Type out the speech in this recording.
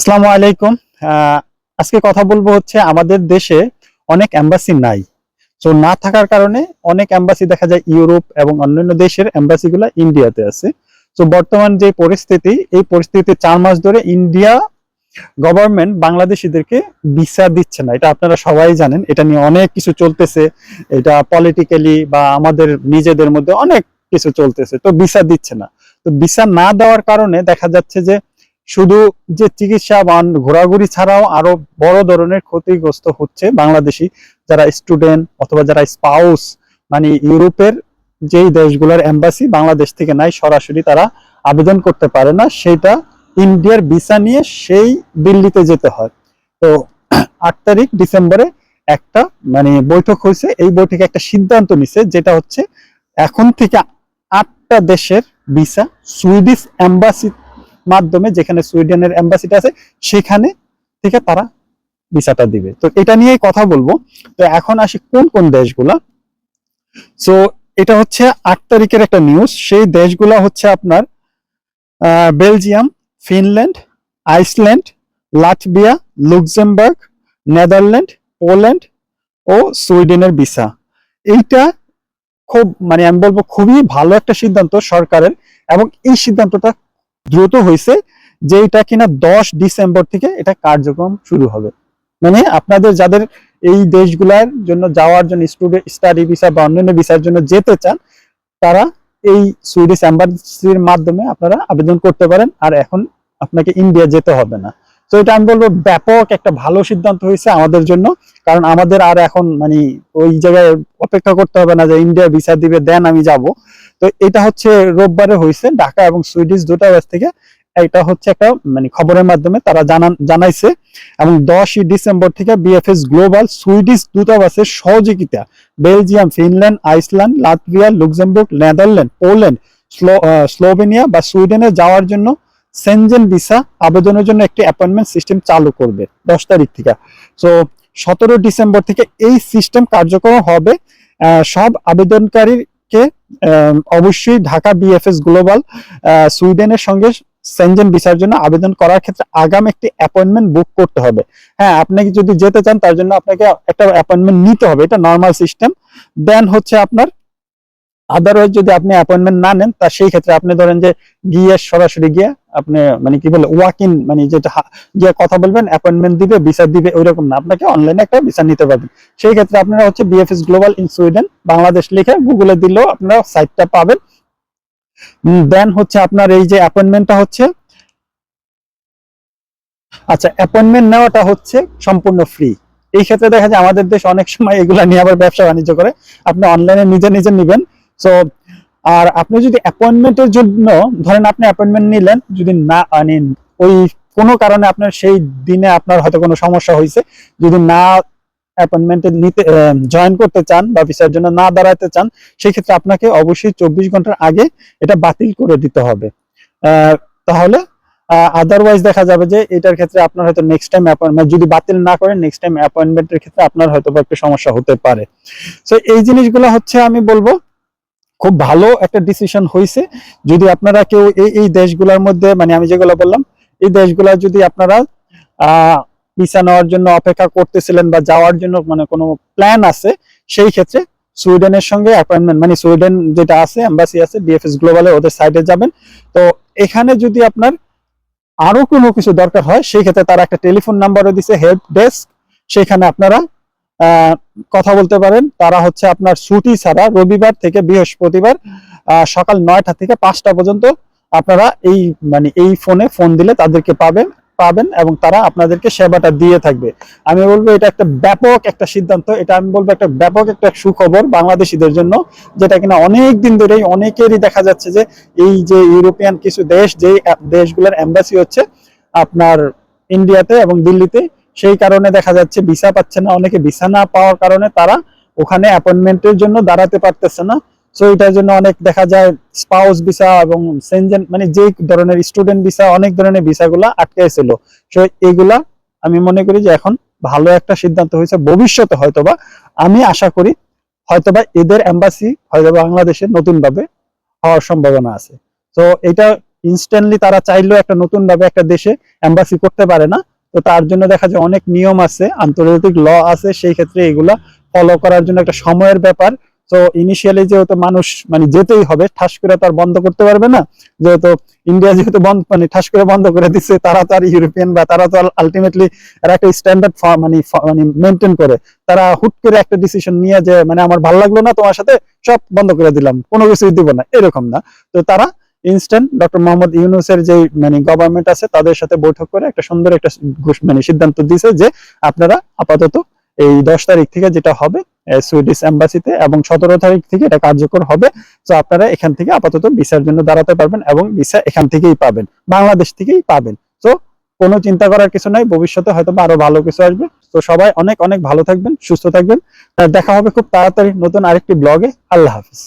আসসালামু আলাইকুম। আজকে কথা বলব হচ্ছে আমাদের দেশে অনেক এম্বাসি নাই। তো না থাকার কারণে অনেক এম্বাসি দেখা যায় ইউরোপ এবং অন্যান্য দেশের এম্বাসি গুলা ইন্ডিয়াতে আছে। তো বর্তমান যে পরিস্থিতি, এই পরিস্থিতি চার মাস ধরে ইন্ডিয়া গভর্নমেন্ট বাংলাদেশিদেরকে ভিসা দিচ্ছে না। এটা আপনারা সবাই জানেন। এটা নিয়ে অনেক কিছু চলতেছে। এটা পলিটিক্যালি বা আমাদের নিজেদের মধ্যে অনেক কিছু চলতেছে। তো ভিসা দিচ্ছে না। তো ভিসা না দেওয়ার কারণে দেখা যাচ্ছে যে শুধু যে চিকিৎসা বা ঘোরাঘুরি ছাড়াও আরও বড় ধরনের ক্ষতিগ্রস্ত হচ্ছে বাংলাদেশি যারা স্টুডেন্ট অথবা যারা স্পাউস মানে ইউরোপের যেই দেশগুলোর এম্বাসি বাংলাদেশ থেকে নাই, সরাসরি তারা আবেদন করতে পারে না। সেটা ইন্ডিয়ার ভিসা নিয়ে সেই দিল্লিতে যেতে হয়। তো আট তারিখ ডিসেম্বরে একটা মানে বৈঠক হয়েছে। এই বৈঠকে একটা সিদ্ধান্ত নিছে, যেটা হচ্ছে এখন থেকে আটটা দেশের ভিসা সুইডিশ এম্বাসি মাধ্যমে যেখানে সুইডেনের এম্বাসিটা আছে, সেখানে থেকে তারা ভিসাটা দিবে। তো এটা নিয়েই কথা বলব। তো এখন আসি কোন কোন দেশগুলা। সো এটা হচ্ছে আট তারিখের একটা নিউজ সেই দেশগুলা হচ্ছে আপনার Belgium, Finland, Iceland, Latvia, Luxembourg, Netherlands, Poland ও সুইডেনের ভিসা। এইটা খুব মানে আমি বলব খুবই ভালো একটা সিদ্ধান্ত সরকারের এবং এই সিদ্ধান্তটা দ্রুত হয়েছে যে এটা কিনা দশ ডিসেম্বর থেকে এটা কার্যক্রম শুরু হবে। মানে আপনাদের যাদের এই দেশগুলার জন্য যাওয়ার জন্য স্টুডেন্ট স্টাডি ভিসা বা অন্যান্য ভিসার জন্য যেতে চান, তারা এই সুইডিশ এম্বাসির মাধ্যমে আপনারা আবেদন করতে পারেন, আর এখন আপনাকে ইন্ডিয়া যেতে হবে না। তো এটা আমি বলব ব্যাপক একটা ভালো সিদ্ধান্ত হয়েছে আমাদের জন্য। কারণ আমাদের আর এখন মানে ওই জায়গায় অপেক্ষা করতে হবে না যে ইন্ডিয়া ভিসা দিবে দেন আমি যাব। তো এটা হচ্ছে রোববারে হয়েছে ঢাকা এবং সুইডিশ দূতাবাস থেকে। এটা হচ্ছে একটা মানে খবরের মাধ্যমে তারা জানান জানাইছে। এবং দশই ডিসেম্বর থেকে বিএফএস গ্লোবাল সুইডিশ দূতাবাসের সহযোগিতা। Belgium, Finland, Iceland Latvia Luxembourg, Netherlands, Poland, slow- Slovenia বা সুইডেনে যাওয়ার জন্য সেনজেন ভিসা আবেদনের জন্য একটি অ্যাপয়েন্টমেন্ট সিস্টেম চালু করবে দশ তারিখ থেকে। সো সতেরো ডিসেম্বর থেকে এই সিস্টেম কার্যকর হবে। সব আবেদনকারীকে অবশ্যই ঢাকা বিএফএস গ্লোবাল সুইডেনের সঙ্গে সেনজেন ভিসার জন্য আবেদন করার ক্ষেত্রে আগাম একটি অ্যাপয়েন্টমেন্ট বুক করতে হবে। হ্যাঁ আপনি যদি যেতে চান তার জন্য আপনাকে একটা অ্যাপয়েন্টমেন্ট নিতে হবে। এটা নর্মাল সিস্টেম দেন হচ্ছে আপনার আদারওয়াইজ যদি আপনি অ্যাপয়েন্টমেন্ট না নেন, তা সেই ক্ষেত্রে আপনি ধরেন যে গিয়ে সরাসরি গিয়ে আপনি মানে কি বলে ওয়াক ইন মানে যেটা গিয়ে কথা বলবেন অ্যাপয়েন্টমেন্ট দিবে ভিসা দিবে, ওইরকম না। আপনাকে অনলাইনে একটা ভিসা নিতে পারবেন। সেই ক্ষেত্রে আপনারা হচ্ছে BFS global in Sweden Bangladesh লিখে গুগলে দিলেও আপনারা সাইটটা পাবেন। দেন হচ্ছে আপনার এই যে অ্যাপয়েন্টমেন্টটা হচ্ছে আচ্ছা অ্যাপয়েন্টমেন্ট নেওয়াটা হচ্ছে সম্পূর্ণ ফ্রি এই ক্ষেত্রে দেখা যায় আমাদের দেশ অনেক সময় এগুলা নিয়ে আবার ব্যবসা বাণিজ্য করে। আপনি অনলাইনে নিজে নিজে নিবেন। সো আর আপনি যদি অ্যাপয়েন্টমেন্টের জন্য, ধরেন আপনি অ্যাপয়েন্টমেন্ট নিলেন, যদি না মানে ওই কোনো কারণে আপনার সেই দিনে আপনার হয়তো কোনো সমস্যা হয়েছে, যদি না অ্যাপয়েন্টমেন্টে নিতে জয়েন করতে চান বা ভিসার জন্য না দাঁড়াতে চান সেই ক্ষেত্রে আপনাকে অবশ্যই চব্বিশ ঘণ্টার আগে এটা বাতিল করে দিতে হবে। তাহলে আদারওয়াইজ দেখা যাবে যে এটার ক্ষেত্রে আপনার হয়তো নেক্সট টাইম অ্যাপয়েন্টমেন্ট যদি বাতিল না করেন নেক্সট টাইম অ্যাপয়েন্টমেন্টের ক্ষেত্রে আপনার হয়তো একটু সমস্যা হতে পারে। তো এই জিনিসগুলো হচ্ছে আমি বলব খুব ভালো একটা ডিসিশন হয়েছে যদি আপনারা কেউ এই এই দেশগুলোর মধ্যে মানে আমি যেগুলো বললাম, এই দেশগুলা যদি আপনারা ভিসা নেওয়ার জন্য অপেক্ষা করতেছিলেন বা যাওয়ার জন্য মানে কোনো প্ল্যান আছে, সেই ক্ষেত্রে সুইডেনের সঙ্গে অ্যাপয়েন্টমেন্ট মানে সুইডেন যেটা আছে এম্বাসি আছে বিএফএস গ্লোবালে ওদের সাইডে যাবেন। তো এখানে যদি আপনার আরও কোনো কিছু দরকার হয়, সেই ক্ষেত্রে তারা একটা টেলিফোন নাম্বারও দিছে হেল্প ডেস্ক সেখানে আপনারা কথা বলতে পারেন। তারা হচ্ছে আপনার ছুটি ছাড়া রবিবার থেকে বৃহস্পতিবার সকাল নয়টা থেকে পাঁচটা পর্যন্ত আপনারা এই মানে এই ফোনে ফোন দিলে তাদেরকে পাবেন পাবেন এবং তারা আপনাদেরকে সেবাটা দিয়ে থাকবে। আমি বলব এটা একটা ব্যাপক একটা সিদ্ধান্ত। এটা আমি বলব একটা ব্যাপক একটা সুখবর বাংলাদেশিদের জন্য, যেটা কিনা অনেক দিন ধরেই অনেকেরই দেখা যাচ্ছে যে এই যে ইউরোপিয়ান কিছু দেশ, যেই দেশগুলোর অ্যাম্বাসি হচ্ছে আপনার ইন্ডিয়াতে এবং দিল্লিতে সেই কারণে দেখা যাচ্ছে ভিসা পাচ্ছে না, অনেকে ভিসা না পাওয়ার কারণে তারা ওখানে অ্যাপয়েন্টমেন্টের জন্য দাঁড়াতে পারতেছে না। সো এটার জন্য অনেক দেখা যায় স্পাউস ভিসা এবং সেনজেন মানে যে ধরনের স্টুডেন্ট ভিসা, অনেক ধরনের ভিসাগুলা আটকে ছিল সো এগুলা আমি মনে করি যে এখন ভালো একটা সিদ্ধান্ত হয়েছে। ভবিষ্যতে হয়তোবা আমি আশা করি হয়তোবা এদের এম্বাসি হয়তো বাংলাদেশে নতুন ভাবে হওয়ার সম্ভাবনা আছে। তো এটা ইনস্ট্যান্টলি তারা চাইলেও একটা নতুন ভাবে একটা দেশে এম্বাসি করতে পারে না। তো তার জন্য দেখা যায় অনেক নিয়ম আছে, আন্তর্জাতিক ল আছে, সেই ক্ষেত্রে এগুলা ফলো করার জন্য একটা সময়ের ব্যাপার। তো ইনিশিয়ালি যেহেতু মানুষ মানে যেতেই হবে, ঠাস করে তো আর বন্ধ করতে পারবে না। যেহেতু ইন্ডিয়া যেহেতু বন্ধ মানে ঠাস করে বন্ধ করে দিচ্ছে তারা তো আর ইউরোপিয়ান বা তারা তো আলটিমেটলি একটা স্ট্যান্ডার্ড মানে মানে মেনটেন করে। তারা হুট করে একটা ডিসিশন নিয়ে যে মানে আমার ভালো লাগল না তোমার সাথে, সব বন্ধ করে দিলাম, কোনো কিছুই দিব না। এরকম না। তো তারা ইনস্ট্যান্ট ডক্টর মোহাম্মদ ইউনুসের যে মানে গভর্নমেন্ট আছে, তাদের সাথে বৈঠক করে একটা সুন্দর একটা মানে সিদ্ধান্ত দিয়েছে যে আপনারা আপাতত এই দশ তারিখ থেকে যেটা হবে সুইডিশ এম্বাসিতে এবং সতেরো তারিখ থেকে এটা কার্যকর হবে। তো আপনারা এখান থেকে আপাতত ভিসার জন্য দাঁড়াতে পারবেন এবং ভিসা এখান থেকেই পাবেন, বাংলাদেশ থেকেই পাবেন। তো কোনো চিন্তা করার কিছু নাই, ভবিষ্যতে হয়তো আরও ভালো কিছু আসবে। তো সবাই অনেক অনেক ভালো থাকবেন, সুস্থ থাকবেন। দেখা হবে খুব তাড়াতাড়ি নতুন আরেকটি ব্লগে আল্লাহ হাফিজ।